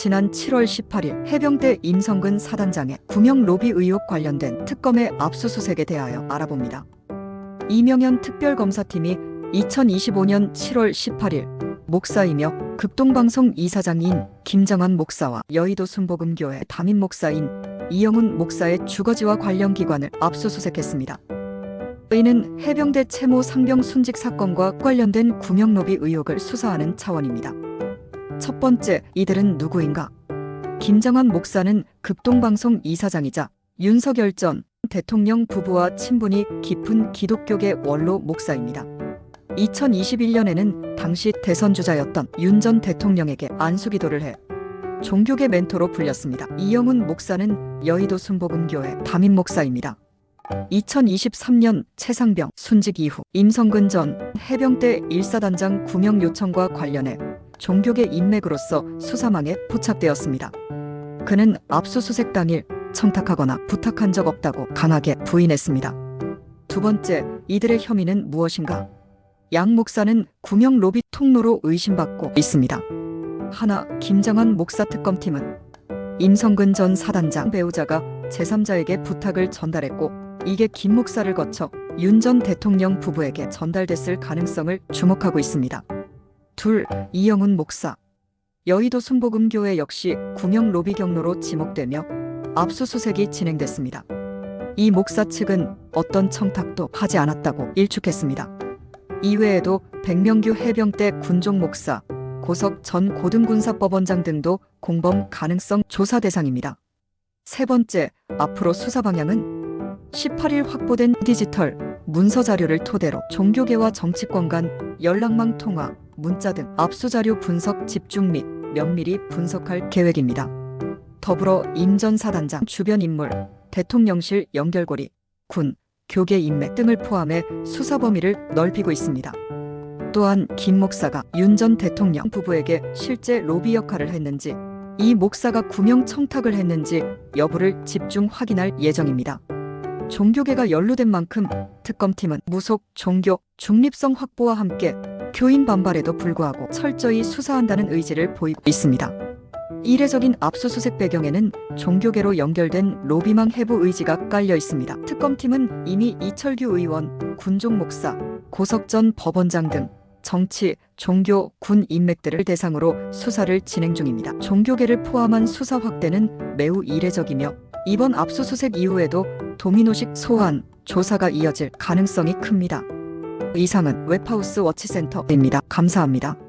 지난 7월 18일 해병대 임성근 사단장의 구명 로비 의혹 관련된 특검의 압수수색에 대하여 알아봅니다. 이명현 특별검사팀이 2025년 7월 18일 목사이며 극동방송 이사장인 김정환 목사와 여의도 순복음교회 담임 목사인 이영훈 목사의 주거지와 관련 기관을 압수수색했습니다. 이는 해병대 채모 상병 순직 사건과 관련된 구명로비 의혹을 수사하는 차원입니다. 첫 번째, 이들은 누구인가? 김정환 목사는 극동방송 이사장이자 윤석열 전 대통령 부부와 친분이 깊은 기독교계 원로 목사입니다. 2021년에는 당시 대선주자였던 윤 전 대통령에게 안수기도를 해 종교계 멘토로 불렸습니다. 이영훈 목사는 여의도 순복음교회 담임 목사입니다. 2023년 최상병 순직 이후 임성근 전 해병대 1사단장 구명 요청과 관련해 종교계 인맥으로서 수사망에 포착되었습니다. 그는 압수수색 당일 청탁하거나 부탁한 적 없다고 강하게 부인했습니다. 두 번째, 이들의 혐의는 무엇인가? 양 목사는 구명 로비 통로로 의심받고 있습니다. 하나, 김정환 목사 특검팀은 임성근 전 사단장 배우자가 제3자에게 부탁을 전달했고 이게 김 목사를 거쳐 윤 전 대통령 부부에게 전달됐을 가능성을 주목하고 있습니다. 둘, 이영훈 목사. 여의도 순복음교회 역시 구명 로비 경로로 지목되며 압수수색이 진행됐습니다. 이 목사 측은 어떤 청탁도 하지 않았다고 일축했습니다. 이외에도 백명규 해병대 군종 목사, 고석 전 고등군사법원장 등도 공범 가능성 조사 대상입니다. 세 번째, 앞으로 수사 방향은 18일 확보된 디지털 문서 자료를 토대로 종교계와 정치권 간 연락망 통화, 문자 등 압수 자료 분석 집중 및 면밀히 분석할 계획입니다. 더불어 임 전 사단장 주변 인물, 대통령실 연결고리, 군, 교계 인맥 등을 포함해 수사 범위를 넓히고 있습니다. 또한 김 목사가 윤 전 대통령 부부에게 실제 로비 역할을 했는지, 이 목사가 구명 청탁을 했는지 여부를 집중 확인할 예정입니다. 종교계가 연루된 만큼 특검팀은 무속, 종교, 중립성 확보와 함께 교인 반발에도 불구하고 철저히 수사한다는 의지를 보이고 있습니다. 이례적인 압수수색 배경에는 종교계로 연결된 로비망 해부 의지가 깔려 있습니다. 특검팀은 이미 이철규 의원, 군종 목사, 고석 전 법원장 등 정치, 종교, 군 인맥들을 대상으로 수사를 진행 중입니다. 종교계를 포함한 수사 확대는 매우 이례적이며 이번 압수수색 이후에도 도미노식 소환, 조사가 이어질 가능성이 큽니다. 이상은 웹하우스 워치센터입니다. 감사합니다.